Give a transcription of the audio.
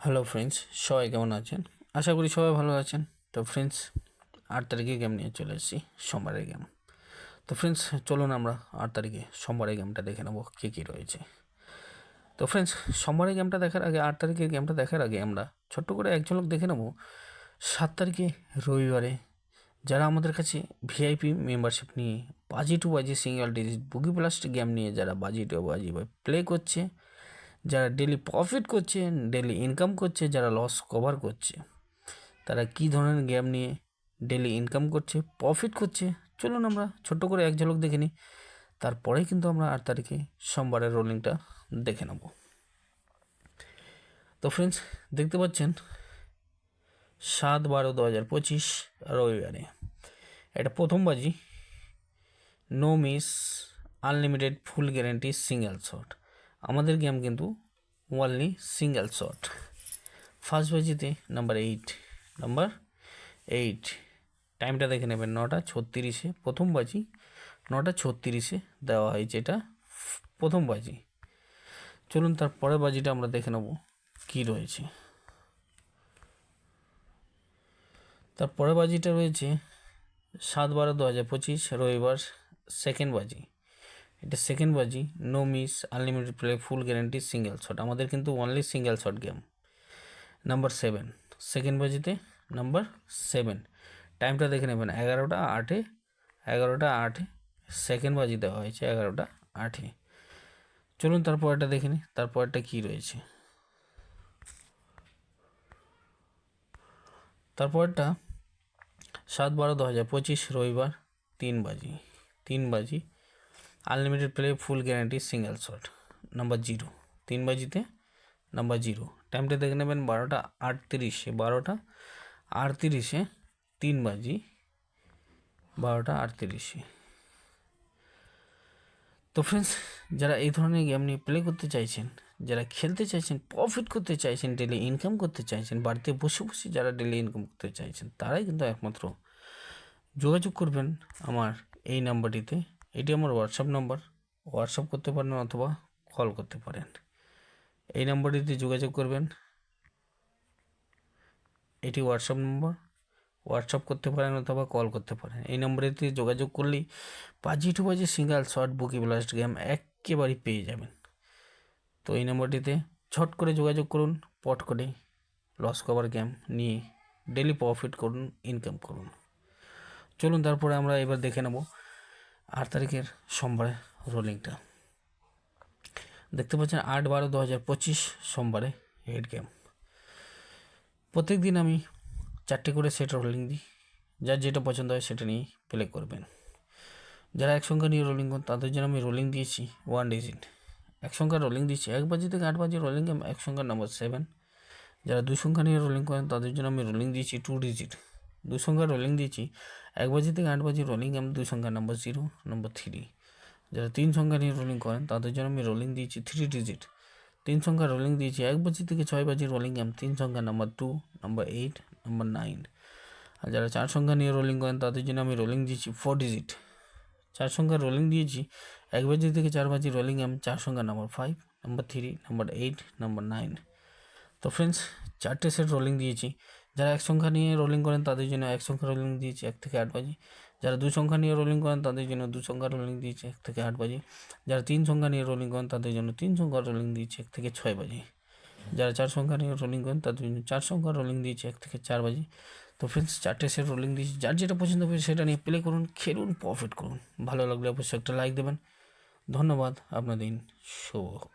Hello friends সবাই কেমন আছেন? আশা করি সবাই ভালো আছেন। তো ফ্রেন্ডস আট তারিখে গেম নিয়ে চলে এসেছি, সোমবারের গেম তো ফ্রেন্ডস চলুন আমরা আট তারিখে সোমবারের গেমটা দেখে নেব, কী কী রয়েছে। তো ফ্রেন্ডস সোমবারের গেমটা দেখার আগে, আট তারিখের গেমটা দেখার আগে আমরা ছোট্ট করে এক ঝলক দেখে নেব। সাত তারিখে রবিবারে যারা আমাদের কাছে ভিআইপি মেম্বারশিপ নিয়ে বাজি টু বাজি সিঙ্গেল ডিজিট বুকি প্লাস্ট গেম নিয়ে যারা বাজি টু বাজি প্লে করছে যারা ডেলি প্রফিট করছে ডেলি ইনকাম করছে, যারা লস কভার করছে, তারা কী ধরনের গেম নিয়ে ডেলি ইনকাম করছে প্রফিট করছে? চলুন আমরা ছোট্ট করে এক ঝলক দেখে নিই। তারপরেই কিন্তু আমরা আট তারিখে সোমবারের রোলিংটা দেখে নেব। তো ফ্রেন্ডস দেখতে পাচ্ছেন, সাত বারো দু হাজার পঁচিশ রবিবারে। এটা প্রথম বাজি no miss unlimited full guarantee single shot আমাদের গেম কিন্তু ওনলি সিঙ্গেল শট ফার্স্ট বাজিতে নাম্বার এইট নাম্বার এইট টাইমটা দেখে নেবেন, নটা ছত্রিশে, প্রথম বাজি নটা ছত্রিশে দেওয়া হয়েছে এটা প্রথম বাজি চলুন তার পরের বাজিটা আমরা দেখে নেব কী রয়েছে। তার পরের বাজিটা রয়েছে সাত বারো দু হাজার পঁচিশ, রবিবার সেকেন্ড বাজি এটা সেকেন্ড বাজি no miss unlimited play full guarantee single shot আমাদের কিন্তু only single shot game number seven second বাজিতে নাম্বার সেভেন টাইমটা দেখে নেবেন, এগারোটা আটে এগারোটা আটে সেকেন্ড বাজি দেওয়া হয়েছে, এগারোটা আটে। চলুন তারপরটা দেখে নিই, তারপরটা কী রয়েছে। তারপরটা সাত বারো দু হাজার পঁচিশ রবিবার, তিন বাজি তিন বাজি unlimited play full guarantee single shot number zero তিন বাজিতে নাম্বার জিরো টাইমটা দেখে নেবেন বারোটা আটত্রিশে বারোটা আটত্রিশে তিন বাজি, বারোটা আটত্রিশে। তো ফ্রেন্ডস যারা এই ধরনের গেম নিয়ে প্লে করতে চাইছেন, যারা খেলতে চাইছেন প্রফিট করতে চাইছেন ডেলি ইনকাম করতে চাইছেন, বাড়িতে বসে বসে যারা ডেলি ইনকাম করতে চাইছেন, তারাই কিন্তু একমাত্র যোগাযোগ করবেন আমার এই নাম্বারটিতে এটি আমার হোয়াটসঅ্যাপ নম্বর হোয়াটসঅ্যাপ করতে পারেন অথবা কল করতে পারেন। এই নাম্বারটিতে যোগাযোগ করবেন। এটি হোয়াটসঅ্যাপ নম্বর হোয়াটসঅ্যাপ করতে পারেন অথবা কল করতে পারেন। এই নম্বরেতে যোগাযোগ করলেই বাজি টু বাজি single short bookie blast game একেবারেই পেয়ে যাবেন। তো এই নম্বরটিতে ছট করে যোগাযোগ করুন, পট করে লস কভার গেম নিয়ে ডেলি প্রফিট করুন ইনকাম করুন। চলুন, তারপরে আমরা এবার দেখে নেব আট তারিখের সোমবারে রোলিংটা। দেখতে পাচ্ছেন আট বারো দু হাজার পঁচিশ সোমবারে হেড গেম প্রত্যেক দিন আমি চারটে করে সেট রোলিং দিই। যার যেটা পছন্দ হয় সেটা নিয়ে প্লে করবেন। যারা এক সংখ্যা নিয়ে রোলিং করেন, তাদের জন্য আমি রোলিং দিয়েছি ওয়ান ডিজিট এক সংখ্যা রোলিং দিয়েছি এক বাজি থেকে আট বাজি রোলিং গেম এক সংখ্যা নাম্বার সেভেন যারা দুই সংখ্যা নিয়ে রোলিং করেন, তাদের জন্য আমি রোলিং দিয়েছি টু ডিজিট দুই সংখ্যা রোলিং দিয়েছি এক বাজি থেকে আট বাজি রোলিং গেম দুই সংখ্যা নাম্বার জিরো নাম্বার থ্রি যারা তিন সংখ্যা নিয়ে রোলিং করেন তাদের জন্য আমি রোলিং দিয়েছি থ্রি ডিজিট তিন সংখ্যা রোলিং দিয়েছি এক বাজি থেকে ছয় বাজি রোলিং গেম তিন সংখ্যা number two number eight number nine আর যারা চার সংখ্যা নিয়ে রোলিং করেন তাদের জন্য আমি রোলিং দিয়েছি ফোর ডিজিট চার সংখ্যা রোলিং দিয়েছি এক বাজি থেকে চার বাজি রোলিং গেম চার সংখ্যা number five number three number eight number nine তো ফ্রেন্ডস চারটে সেট রোলিং দিয়েছি যারা এক সংখ্যা নিয়ে রোলিং করেন, তাদের জন্য এক সংখ্যা রোলিং দিয়েছি এক থেকে আট বাজি। যারা দু সংখ্যা নিয়ে রোলিং করেন, তাদের জন্য দু সংখ্যা রোলিং দিয়েছি এক থেকে আট বাজি। যারা তিন সংখ্যা নিয়ে রোলিং করেন, তাদের জন্য তিন সংখ্যা রোলিং দিয়েছি এক থেকে ছয় বাজি। যারা চার সংখ্যা নিয়ে রোলিং করেন, তাদের জন্য চার সংখ্যা রোলিং দিয়েছি এক থেকে চার বাজি। তো ফ্রেন্ডস চারটে সেট রোলিং দিয়েছি। যার যেটা পছন্দ হবে সেটা নিয়ে প্লে করুন, খেলুন প্রফিট করুন। ভালো লাগলে অবশ্যই একটা লাইক দেবেন। ধন্যবাদ। আপনার দিন শুভ